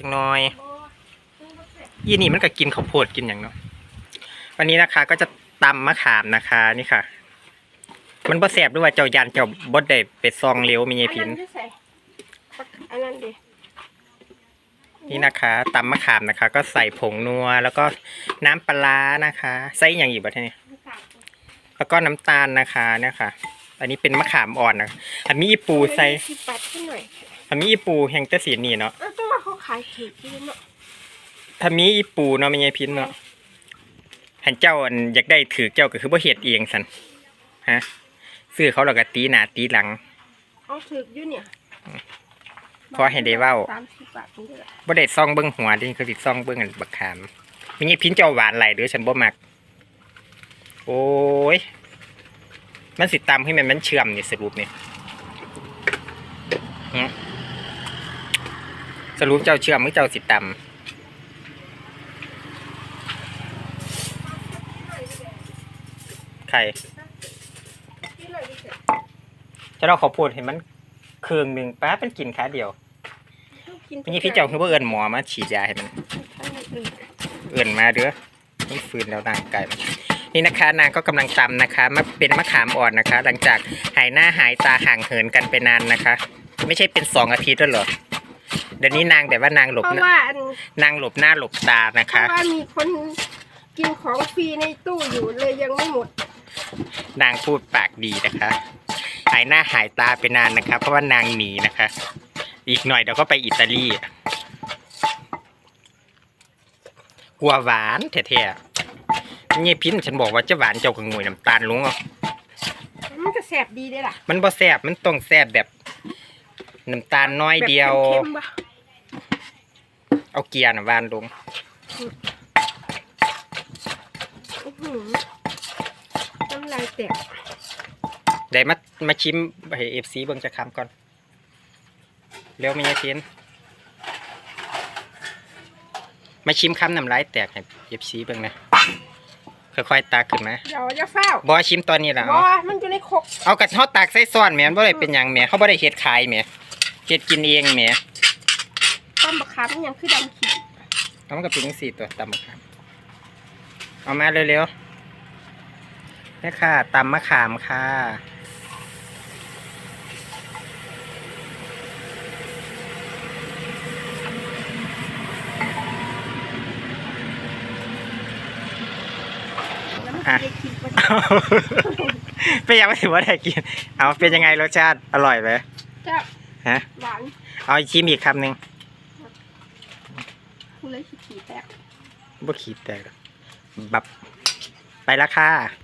จังน้อยยี่นี่มันก็กินข้าวโพดกินอย่างเนาะวันนี้นะคะ ก็จะตำมะขามนะคะนี่ค่ะ มันบ่แสบด้วยว่าเจ้ายันเจ้าบดได้ไปซองเลี้ยวมีไงพินอัใส่อันนั้นดินี่นะคะตำมะขามนะคะ ก็ใส่ผงนัว แล้วก็น้ำปลาร้านะคะ ใส่อหย่างอีกบ่ท่านี่แล้วก็น้ำตาลนะคะเนี่ยค่ะ อันนี้เป็นมะขามอ่อนนะอันมีอีปูใส่สิปัดขึ้นหน่อยอันมีอีปูแห่งแตะสีนี่เนาะเออแต่ว่าเขาขายถูกที่เนาะถ้ามีอีปูเนาะมีไงพินเนาะหันเจ้าอันอยากได้ถือเจ้าก็คือบ่เฮ็ดเองสันฮะซื้อเขาแล้วก็ตีหน้าตีหลังเขาถูกอยู่เนี่ยขอให้ได้เว้าสามสิบบาทนี่แหละบ่ได้ซ่องเบิ่งหัวดิคือสิซ่องเบิ่งอันบักขามมีไงพินเจ้าหวานไหลายเด้อฉันบ่มัก โอ้ยมันสิตำให้มันมันเชื่อมนี่สรุปนี่หึ สรุปเจ้าเชื่อมหรือเจ้าสิตำใครที่หน่อยดิเสร็จจะเราขอพูดเห็นมันเครื่องหนึ่งป้าเป็นกินขาเดียวกินไม่ใช่พี่เจ้าคือว่าเอินหมอมาฉีดยาให้มันทั้งหมดเลยเอินมาเด้อนี่ฟืนแล้วร่างกายมันนี่นะคะนางก็กำลังตำนะคะมาเป็นมะขามอ่อนนะคะ หลังจากหายหน้าหายตาห่างเหินกันไปนานนะคะ ไม่ใช่เป็นสองอาทิตย์แล้วเหรอ เดี๋ยวนี้นางแบบว่านางหลบเพราะหน้าว่าอันนางหลบหน้าหลบตานะเพคะ ราะว่ามีคนกินของฟรีในตู้อยู่เลยยังไม่หมดนางพูดปากดีนะคะ หายหน้าหายตาไปนานนะคะ เพราะว่านางหนีนะคะ อีกหน่อยเดี๋ยวก็ไปอิตาลีกลัวหวานแท้ๆนี่พินฉันบอกว่าจะหวานเจ้าก็งวยน้ำตาลลงเอามันก็แสบดีได้ล่ะ มันบ่แซ่บมันต้องแซ่บแบบ น้ำตาลน้อยเดียว แบบค็มๆปะเอาเกียร์น่ะหวานลง อื้อหือน้ำลายแตกได้มามาชิมให้เอฟซีเบิ่งจะคำก่อน เร็วมีไงพินมาชิมคำน้ำลายแตกให้เอฟซีเบิ่งนะค่อยๆตากขึ้นมาเดี๋ยวจะเฝ้าบอชิมตอนนี้ล่ะบเอาอมันอยู่ในครกเอากระเทาะตากใส่ซ้อนแหม่นบ่ได้เป็นหยังแหม่เขาบ่ได้เฮ็ดขายแหม่ เฮ็ดกินเองแหม่ต้มบะขามมันยังคือดำขีดแล้วมันก็เป็นจังซี่ตัวตำมะขาม เอามาเร็วๆนี่ค่ะตำมะขามค่ะ แล้วมันอะจะได้กินปะเป็นยังไม่ถือว่าได้กิน เอาเป็นยังไงรสชาติ อร่อยไหม จะ ฮะ หวานเอาชิมอีกคำหนึ่งคุณเลยขี้ขี้แตกบ่ขีดแตกหรอกบับ ไปแล้วค่ะ